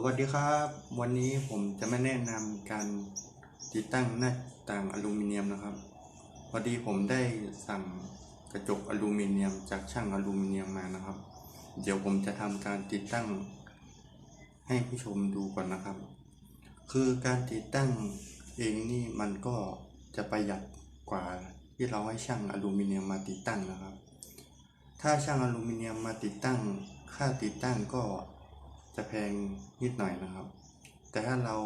สวัสดีครับ วันนี้ผมจะมาแนะนำการติดตั้งหน้าต่างอลูมิเนียมนะครับพอดีผมได้สั่งกระจกอลูมิเนียมจากช่างอลูมิเนียมมานะครับ เดี๋ยวผมจะทำการติดตั้งให้ผู้ชมดูก่อนนะครับ คือการติดตั้งเองนี่มันก็จะประหยัดกว่าที่เราให้ช่างอลูมิเนียมมาติดตั้งนะครับ ถ้าช่างอลูมิเนียมมาติดตั้ง ค่าติดตั้งก็ จะแพงนิดหน่อยนะครับ แต่ถ้าเรา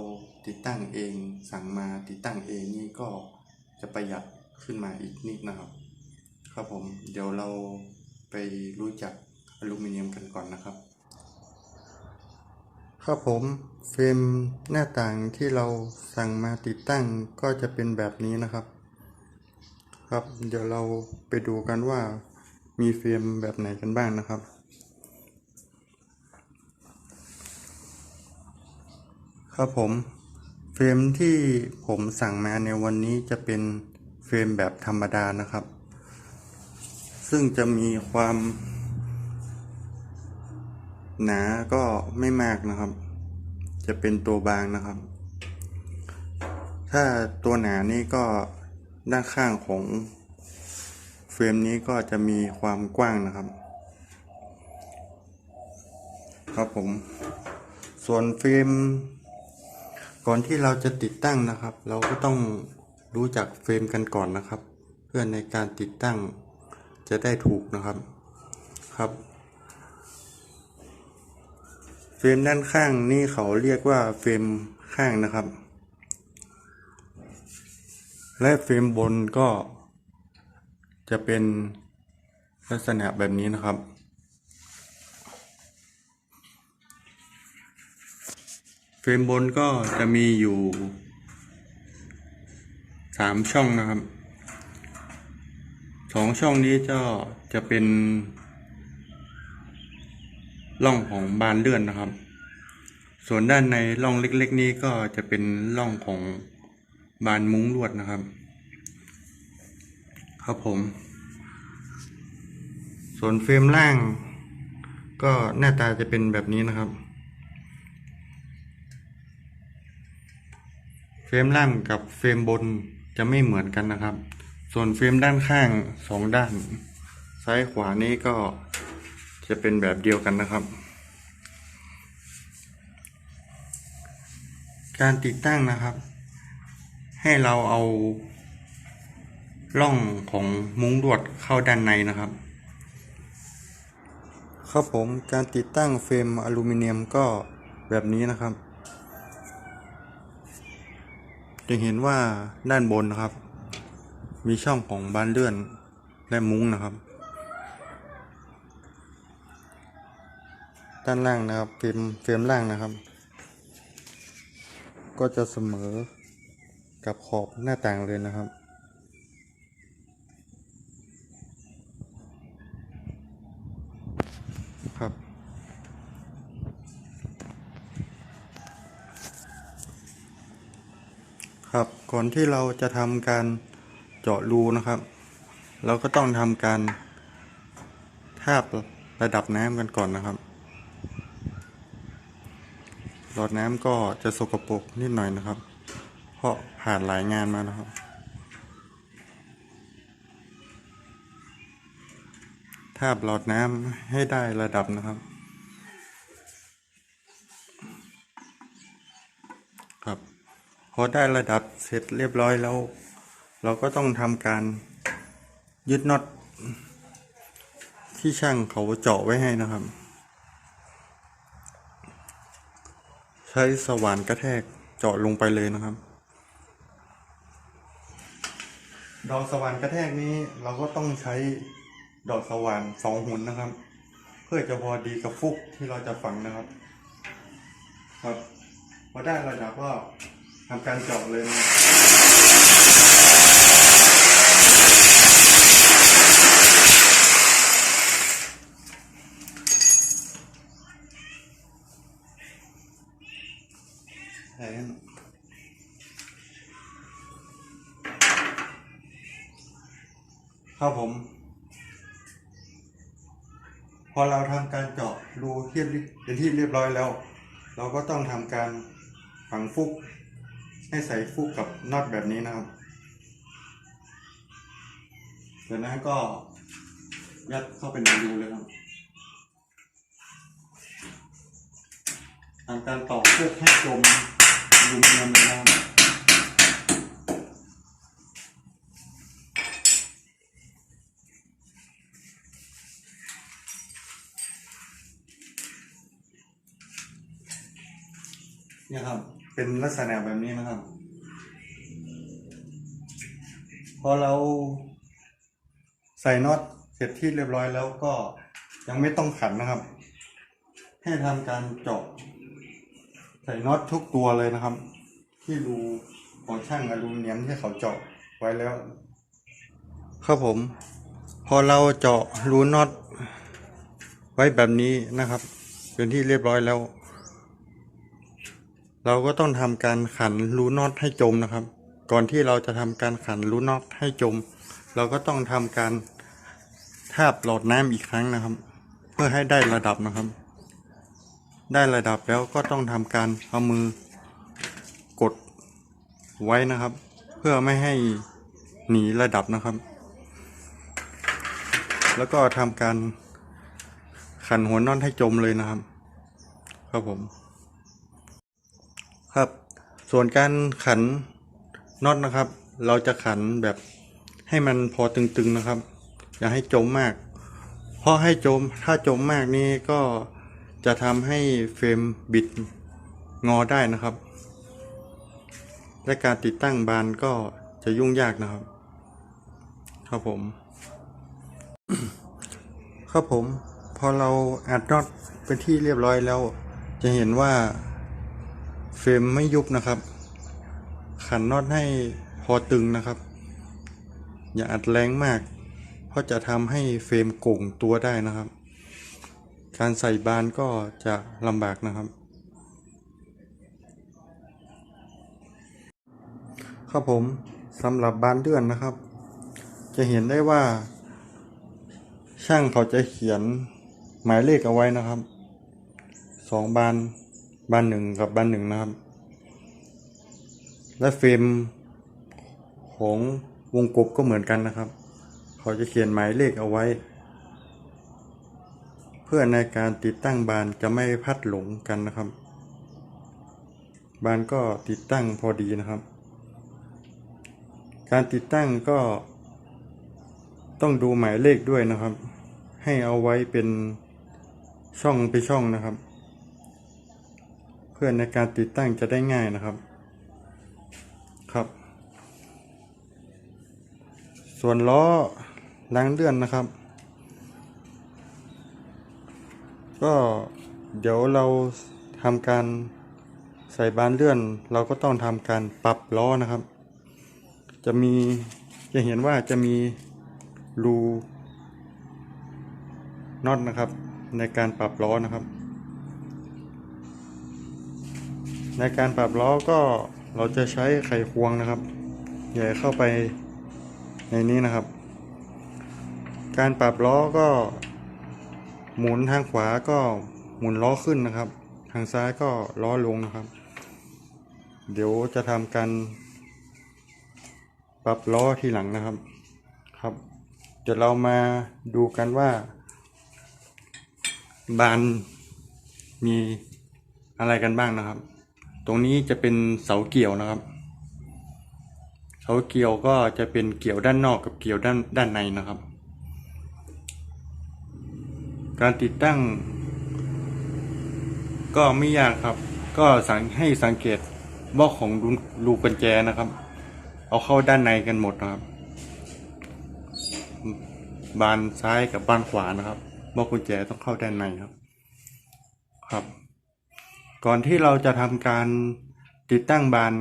ติดตั้งเองสั่งมาติดตั้งเองนี่ก็จะประหยัดขึ้นมาอีกนิดนะครับ ครับผมเดี๋ยวเราไปรู้จักอลูมิเนียมกันก่อนนะครับ ครับผมเฟรมหน้าต่างที่เราสั่งมาติดตั้งก็จะเป็นแบบนี้นะครับ ครับ เดี๋ยวเราไปดูกันว่ามีเฟรมแบบไหนกันบ้างนะครับ ครับผมเฟรมที่ผมสั่งมาในวันนี้จะเป็นเฟรมแบบธรรมดานะครับ ซึ่งจะมีความหนาก็ไม่มากนะครับ จะเป็นตัวบางนะครับ ถ้าตัวหนานี่ก็ด้านข้างของเฟรมนี้ก็จะมีความกว้างนะครับ ครับผม ส่วนเฟรม ก่อนที่เราจะติดตั้งนะครับ เราก็ต้องรู้จักเฟรมกันก่อนนะครับ เพื่อในการติดตั้งจะได้ถูกนะครับครับ เฟรมด้านข้างนี่เขาเรียกว่าเฟรมข้างนะครับ และเฟรมบนก็จะเป็นลักษณะแบบนี้นะครับ เฟรมบนก็จะมีอยู่สามช่องนะครับสองช่องนี้ก็จะเป็นร่องของบานเลื่อนนะครับ ส่วนด้านในร่องเล็กๆ นี้ก็จะเป็นร่องของบานมุ้งลวดนะครับ ครับผม ส่วนเฟรมล่าง ก็หน้าตาจะเป็นแบบนี้นะครับ เฟ รมล่างกับเฟรมบนจะไม่เหมือนกันนะครับ ส่วนเฟรมด้านข้างสองด้าน ซ้ายขวานี้ก็จะเป็นแบบเดียวกันนะครับ การติดตั้งนะครับ ให้เราเอาร่องของมุ้งลวดเข้าด้านในนะครับ ครับผมการติดตั้งเฟรมอลูมิเนียมก็แบบนี้นะครับ จะเห็นว่าด้านบนนะครับ มีช่องของบานเลื่อนและมุ้งนะครับ ด้านล่างนะครับเฟรมเฟรมล่างนะครับ ก็จะเสมอกับขอบหน้าต่างเลยนะครับครับ ก่อนที่เราจะทำการเจาะรูนะครับ เราก็ต้องทำการทาบระดับน้ำกันก่อนนะครับ หลอดน้ำก็จะสกปรกนิดหน่อยนะครับ เพราะผ่านหลายงานมานะครับทาบหลอดน้ำให้ได้ระดับนะครับครับ พอได้ระดับเสร็จเรียบร้อยแล้ว เราก็ต้องทำการยึดน็อตที่ช่างเขาเจาะไว้ให้นะครับ ใช้สว่านกระแทกเจาะลงไปเลยนะครับ ดอกสว่านกระแทกนี้เราก็ต้องใช้ดอกสว่านสองหุ่นนะครับ เพื่อจะพอดีกับฟุกที่เราจะฝังนะครับ ครับพอได้ระดับก็ ทำการเจาะเลยนะครับผม พอเราทำการเจาะรูที่เป็นที่เรียบร้อยแล้ว เราก็ต้องทำการฝังฟุก ให้ใส่ฟุกกับน็อตแบบนี้นะครับเสร็จแล้วก็ยัดเข้าไปในรูเลยครับทำการต่อเพื่อให้จมอลูมิเนียมเลยนะครับเนี่ยครับ เป็นลักษณะแบบนี้นะครับ พอเราใส่น็อตเสร็จที่เรียบร้อยแล้วก็ยังไม่ต้องขันนะครับ ให้ทำการเจาะใส่น็อตทุกตัวเลยนะครับ ที่รูของช่างอลูมิเนียมที่เขาเจาะไว้แล้ว ครับผม พอเราเจาะรูน็อตไว้แบบนี้นะครับ เป็นที่เรียบร้อยแล้ว เราก็ต้องทำการขันรูน็อตให้จมนะครับ ก่อนที่เราจะทำการขันรูน็อตให้จม เราก็ต้องทำการทาบหลอดน้ำอีกครั้งนะครับ เพื่อให้ได้ระดับนะครับ ได้ระดับแล้วก็ต้องทำการเอามือกดไว้นะครับ เพื่อไม่ให้หนีระดับนะครับ แล้วก็ทำการขันหัวน็อตให้จมเลยนะครับ ครับผม ครับ ส่วนการขันน็อตนะครับ เราจะขันแบบให้มันพอตึงๆนะครับ อย่าให้จมมาก เพราะให้จมถ้าจมมากนี่ก็จะทำให้เฟรมบิดงอได้นะครับ และการติดตั้งบานก็จะยุ่งยากนะครับ ครับผม ครับผม พอเราอัดน็อตเป็นที่เรียบร้อยแล้ว จะเห็นว่า เฟรมไม่ยุบนะครับ ขันน็อตให้พอตึงนะครับ อย่าอัดแรงมาก เพราะจะทำให้เฟรมโก่งตัวได้นะครับ การใส่บานก็จะลำบากนะครับครับผมสำหรับบานเลื่อนนะครับ จะเห็นได้ว่า ช่างเขาจะเขียนหมายเลขเอาไว้นะครับสองบาน บานหนึ่งกับบานหนึ่งนะครับ และเฟรมของวงกบก็เหมือนกันนะครับ เขาจะเขียนหมายเลขเอาไว้ เพื่อในการติดตั้งบานจะไม่พัดหลงกันนะครับ บานก็ติดตั้งพอดีนะครับ การติดตั้งก็ต้องดูหมายเลขด้วยนะครับ ให้เอาไว้เป็นช่องไปช่องนะครับ พื่อในการติดตั้งจะได้ง่ายนะครับ ครับ ส่วนล้อล้างเลื่อนนะครับ ก็เดี๋ยวเราทำการใส่บานเลื่อน เราก็ต้องทำการปรับล้อนะครับ จะมีจะเห็นว่าจะมีรูน็อตนะครับ ในการปรับล้อนะครับ ในการปรับล้อก็เราจะใช้ไขควงนะครับใหญ่เข้าไปในนี้นะครับ การปรับล้อก็ หมุนทางขวาก็หมุนล้อขึ้นนะครับ ทางซ้ายก็ล้อลงนะครับ เดี๋ยวจะทำการปรับล้อทีหลังนะครับครับเดี๋ยวเรามาดูกันว่า บานมีอะไรกันบ้างนะครับ ตรงนี้จะเป็นเสาเกี่ยวนะครับ เสาเกี่ยวก็จะเป็นเกี่ยวด้านนอกกับเกี่ยวด้านด้านในนะครับ การติดตั้ง ก็ไม่ยากครับ ก็สังให้สังเกตบล็อกของรูรูกุญแจนะครับ เอาเข้าด้านในกันหมดนะครับ บานซ้ายกับบานขวานะครับบล็อกกุญแจต้องเข้าด้านในครับ ครับ ก่อนที่เราจะทำการติดตั้งบาน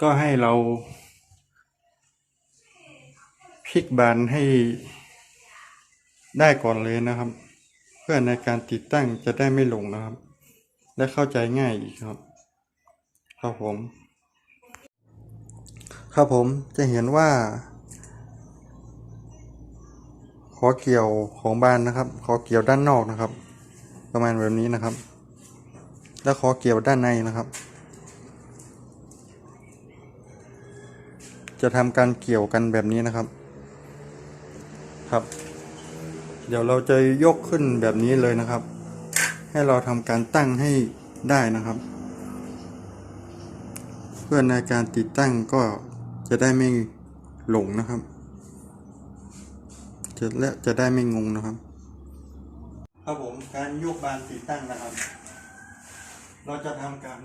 ก็ให้เราพลิกบานให้ได้ก่อนเลยนะครับ เพื่อในการติดตั้งจะได้ไม่หลงนะครับ และเข้าใจง่ายอีกครับ ครับผม ครับผมจะเห็นว่าขอเกี่ยวของบานนะครับ ขอเกี่ยวด้านนอกนะครับ ประมาณแบบนี้นะครับ แล้วขอเกี่ยวด้านในนะครับ จะทำการเกี่ยวกันแบบนี้นะครับ ครับ เดี๋ยวเราจะยกขึ้นแบบนี้เลยนะครับ ให้เราทำการตั้งให้ได้นะครับ เพื่อในการติดตั้งก็จะได้ไม่หลงนะครับจะและจะได้ไม่งงนะครับ ครับผมการยกบานติดตั้งนะครับ เราจะทำการ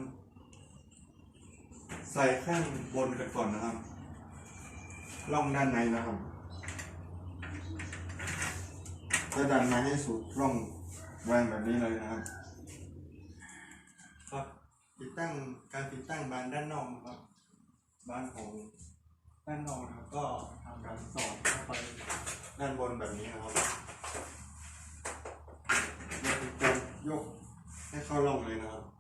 ใส่ข้างบนกันก่อนนะครับล่องด้านในนะครับจะดันมาให้สุดร่องวางแบบนี้เลยนะครับ ครับติดตั้งการติดตั้งบานด้านนอกนะครับ บานของด้านนอกนะครับก็ทำการสอดเข้าไปด้านบนแบบนี้นะครับยกให้เข้าร่องเลยนะครับ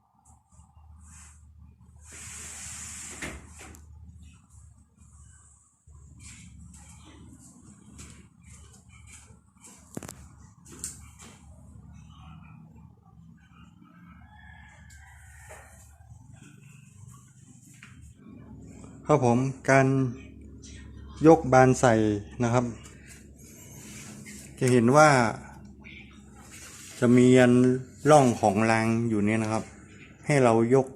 ครับผมการยกบานใส่นะครับ จะเห็นว่า จะมีอันร่องของรางอยู่เนี่ยนะครับ ให้เรายก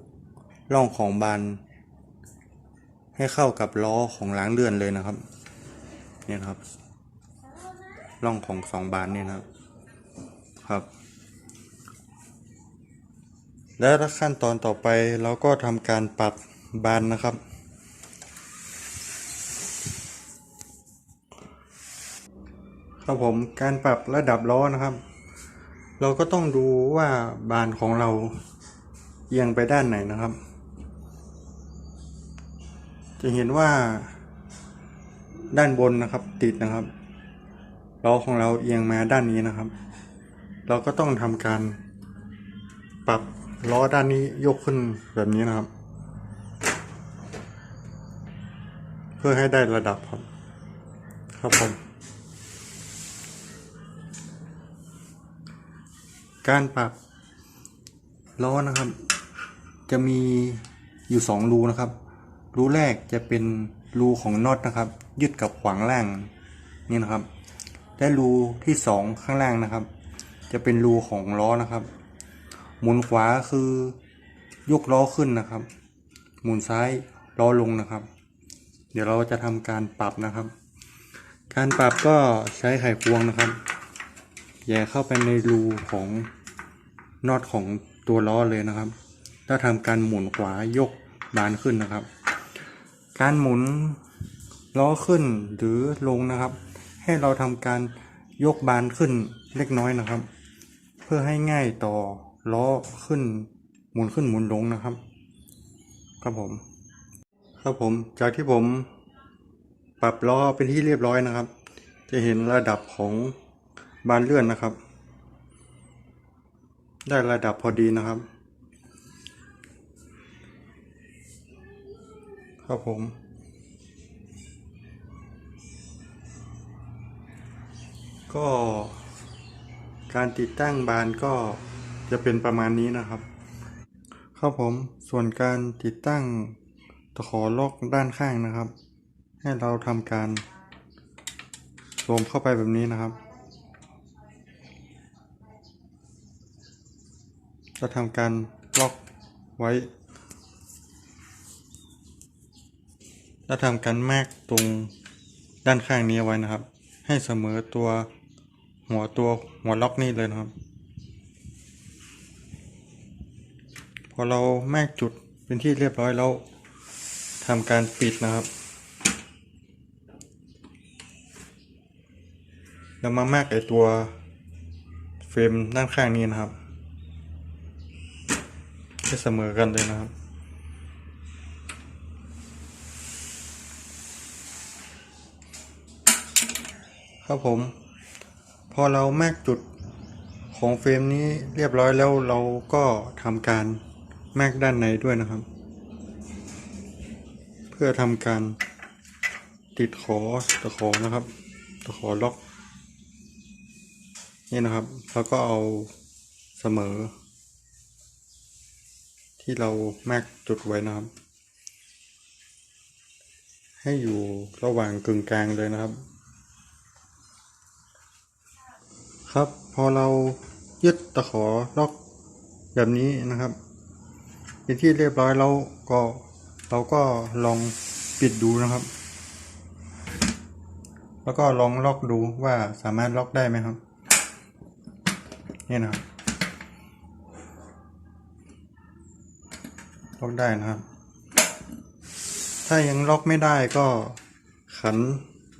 ร่องของบาน ให้เข้ากับล้อของรางเลื่อนเลยนะครับ เนี่ยครับร่องของสองบานเนี่ยนะครับครับ และขั้นตอนต่อไปเราก็ทำการปรับบานนะครับ ครับผมการปรับระดับล้อนะครับ เราก็ต้องดูว่าบานของเราเอียงไปด้านไหนนะครับ จะเห็นว่าด้านบนนะครับติดนะครับล้อของเราเอียงมาด้านนี้นะครับ เราก็ต้องทำการปรับล้อด้านนี้ยกขึ้นแบบนี้นะครับ เพื่อให้ได้ระดับครับ ครับผม การปรับล้อนะครับ จะมีอยู่สองรูนะครับ รูแรกจะเป็นรูของน็อตนะครับ ยึดกับขวางล่างนี่นะครับ และรูที่สองข้างล่างนะครับ จะเป็นรูของล้อนะครับ หมุนขวาคือยกล้อขึ้นนะครับ หมุนซ้ายล้อลงนะครับ เดี๋ยวเราจะทำการปรับนะครับ การปรับก็ใช้ไขควงนะครับแย่เข้าไปในรูของ น็อตของตัวล้อเลยนะครับแล้วทำการหมุนขวายกบานขึ้นนะครับ การหมุนล้อขึ้นหรือลงนะครับ ให้เราทำการยกบานขึ้นเล็กน้อยนะครับ เพื่อให้ง่ายต่อล้อขึ้นหมุนขึ้นหมุนลงนะครับ ครับผม ครับผมจากที่ผมปรับล้อเป็นที่เรียบร้อยนะครับ จะเห็นระดับของบานเลื่อนนะครับ ได้ระดับพอดีนะครับ ครับผม ก็ การติดตั้งบานก็จะเป็นประมาณนี้นะครับ ครับผมส่วนการติดตั้งตะขอล็อกด้านข้างนะครับ ให้เราทำการสวมเข้าไปแบบนี้นะครับ จะทำการล็อกไว้แล้วทำการแมกตรงด้านข้างนี้ไว้นะครับ ให้เสมอตัวหัวตัวหัวล็อกนี่เลยนะครับ พอเราแมกจุดเป็นที่เรียบร้อยแล้วทำการปิดนะครับแล้วมาแมกไอตัวเฟรมด้านข้างนี้นะครับ ให้เสมอกันเลยนะครับ ครับผม พอเราแมกจุดของเฟรมนี้เรียบร้อยแล้วเราก็ทำการแมกด้านในด้วยนะครับ เพื่อทำการติดขอตะขอนะครับตะขอล็อกนี่นะครับ แล้วก็เอาเสมอ ที่เรามาร์กจุดไว้นะครับ ให้อยู่ระหว่างกึ่งกลางเลยนะครับ ครับพอเรายึดตะขอล็อกแบบนี้นะครับเป็นที่เรียบร้อยแล้วก็เราก็ลองปิดดูนะครับ แล้วก็ลองล็อกดูว่าสามารถล็อกได้ไหมครับนี่นะครับ ล็อกได้นะครับ ถ้ายังล็อกไม่ได้ก็ขัน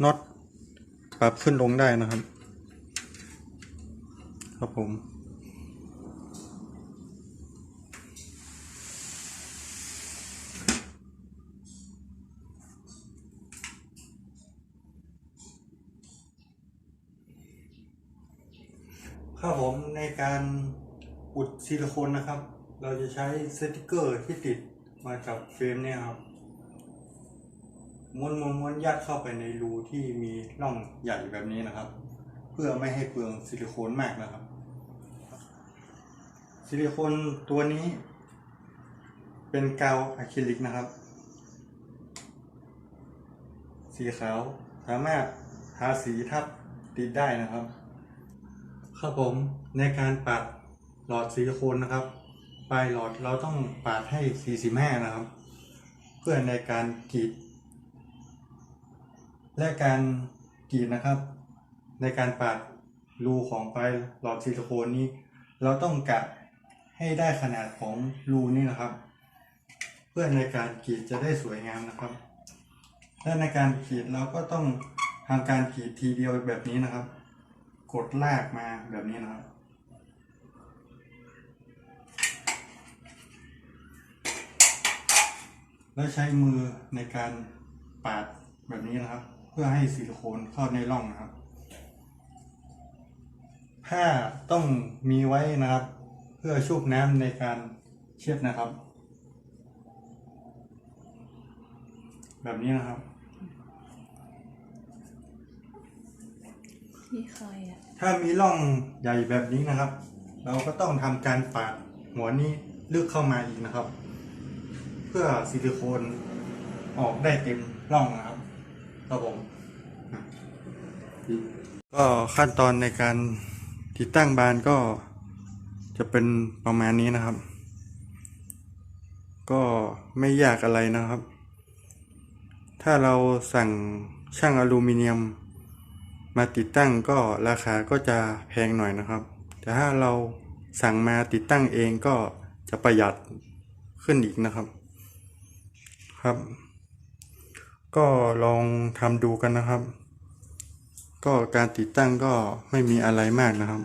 น็อตปรับขึ้นลงได้นะครับ ครับผมครับผมในการอุดซิลิโคนนะครับ เราจะใช้สติกเกอร์ที่ติดมากับเฟรมเนี่ยครับม้วนม้วนม้วนยัดเข้าไปในรูที่มีร่องใหญ่แบบนี้นะครับ เพื่อไม่ให้เปลืองซิลิโคนมากนะครับ ซิลิโคนตัวนี้ เป็นกาวอะคริลิกนะครับ สีขาวสามารถทาสีทับติดได้นะครับ ครับผมในการปัดหลอดซิลิโคนนะครับ ปลายหลอดเราต้องปาดให้ 45 นะครับ เพื่อในการกรีด และการกรีดนะครับ ในการปาดรูของปลายหลอดซิลิโคนนี้ เราต้องกะให้ได้ขนาดของรูนี่นะครับ เพื่อในการกรีดจะได้สวยงามนะครับ และในการกรีดเราก็ต้องทำการกรีดทีเดียวแบบนี้นะครับ กดลากมาแบบนี้นะครับ แล้วใช้มือในการปาดแบบนี้นะครับ เพื่อให้ซิลิโคนเข้าในร่องนะครับ ผ้าต้องมีไว้นะครับ เพื่อชุบน้ำในการเช็ดนะครับ แบบนี้นะครับนี่ใครอะถ้ามีร่องใหญ่แบบนี้นะครับ เราก็ต้องทำการปาดหัวนี้ลึกเข้ามาอีกนะครับ เพื่อซิลิโคนออกได้เต็มร่องนะครับครับผมก็ขั้นตอนในการติดตั้งบานก็จะเป็นประมาณนี้นะครับ ก็ไม่ยากอะไรนะครับ ถ้าเราสั่งช่างอลูมิเนียมมาติดตั้งก็ราคาก็จะแพงหน่อยนะครับ แต่ถ้าเราสั่งมาติดตั้งเองก็จะประหยัดขึ้นอีกนะครับ ครับ ก็ลองทำดูกันนะครับ ก็การติดตั้งก็ไม่มีอะไรมากนะครับ